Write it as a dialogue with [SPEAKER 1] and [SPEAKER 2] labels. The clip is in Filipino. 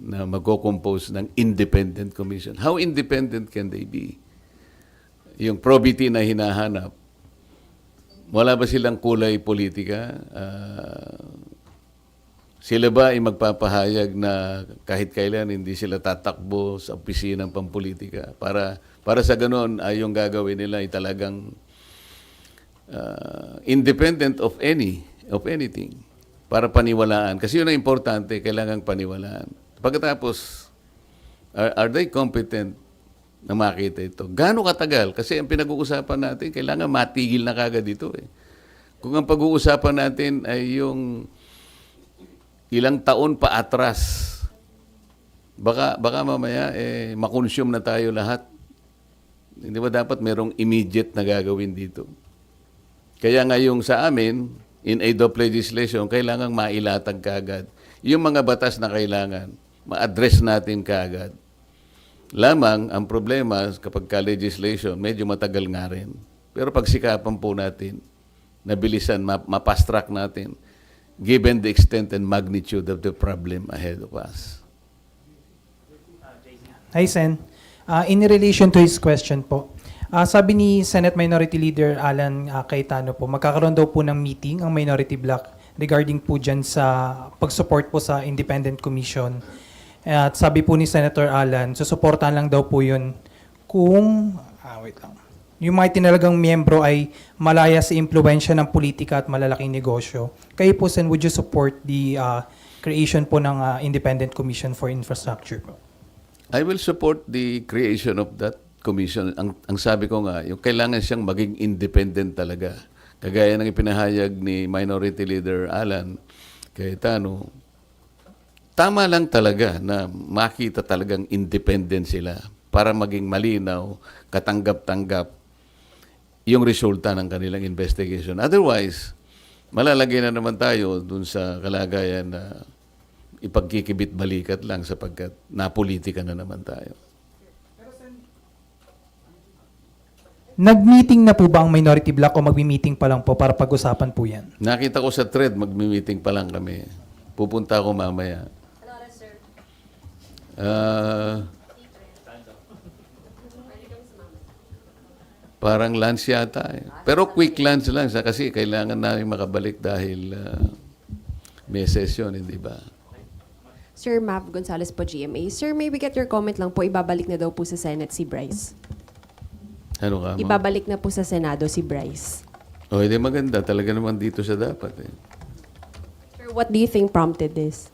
[SPEAKER 1] na magko-compose ng independent commission. How independent can they be? Yung probity na hinahanap, wala ba silang kulay politika? Ah, sila ba ay magpapahayag na kahit kailan hindi sila tatakbo sa opisina ng pampolitika? Para, para sa ganun, ay yung gagawin nila ay talagang uh, independent of any, of anything. Para paniwalaan. Kasi yun ang importante, kailangan paniwalaan. Pagkatapos, are, are they competent na makita ito? Gaano katagal? Kasi ang pinag-uusapan natin, kailangan matigil na kagad ito eh. Kung ang pag-uusapan natin ay yung ilang taon pa atras, baka, baka mamaya eh, makonsume na tayo lahat. Hindi ba dapat merong immediate na gagawin dito? Kaya nga yung sa amin, in aid of legislation, kailangang mailatag kaagad. Yung mga batas na kailangan, ma-address natin kaagad. Lamang, ang problema kapag ka-legislation, medyo matagal nga rin. Pero pagsikapan po natin, nabilisan, ma- mapast-track natin, given the extent and magnitude of the problem ahead of us.
[SPEAKER 2] Hi, Sen. Uh, in relation to his question po, ah, sabi ni Senate Minority Leader Alan ah, Cayetano po, magkakaroon daw po ng meeting ang minority bloc regarding po dyan sa pag-support po sa independent commission. At sabi po ni Senator Alan, susuportahan lang daw po yun kung, ah, wait lang, yung mga tinalagang miyembro ay malaya sa impluensya ng politika at malalaking negosyo. Kayo po, Sen, would you support the ah, creation po ng ah, independent commission for infrastructure?
[SPEAKER 1] I will support the creation of that commission. Ang, ang sabi ko nga, yung kailangan siyang maging independent talaga. Kagaya ng ipinahayag ni Minority Leader Alan Cayetano, tama lang talaga na makita talagang independent sila para maging malinaw, katanggap-tanggap yung resulta ng kanilang investigation. Otherwise, malalagay na naman tayo dun sa kalagayan na ipagkikibit balikat lang sapagkat napolitika na naman tayo.
[SPEAKER 2] Nag-meeting na po ba ang minority bloc o magmi-meeting pa lang po para pag-usapan po yan?
[SPEAKER 1] Nakita ko sa thread, magmi-meeting pa lang kami. Pupunta ako mamaya. Ah, parang lunch yata eh. Pero quick lunch lang sa kasi kailangan namin makabalik dahil ah, may session, hindi ba?
[SPEAKER 3] Sir Mav Gonzalez po, GMA. Sir, may we get your comment lang po, ibabalik na daw po sa Senate si Bryce.
[SPEAKER 1] Ano ka? ma'am?
[SPEAKER 3] Ibabalik na po sa Senado si Bryce.
[SPEAKER 1] O, hindi maganda. Talaga naman dito siya dapat eh.
[SPEAKER 3] Sir, what do you think prompted this?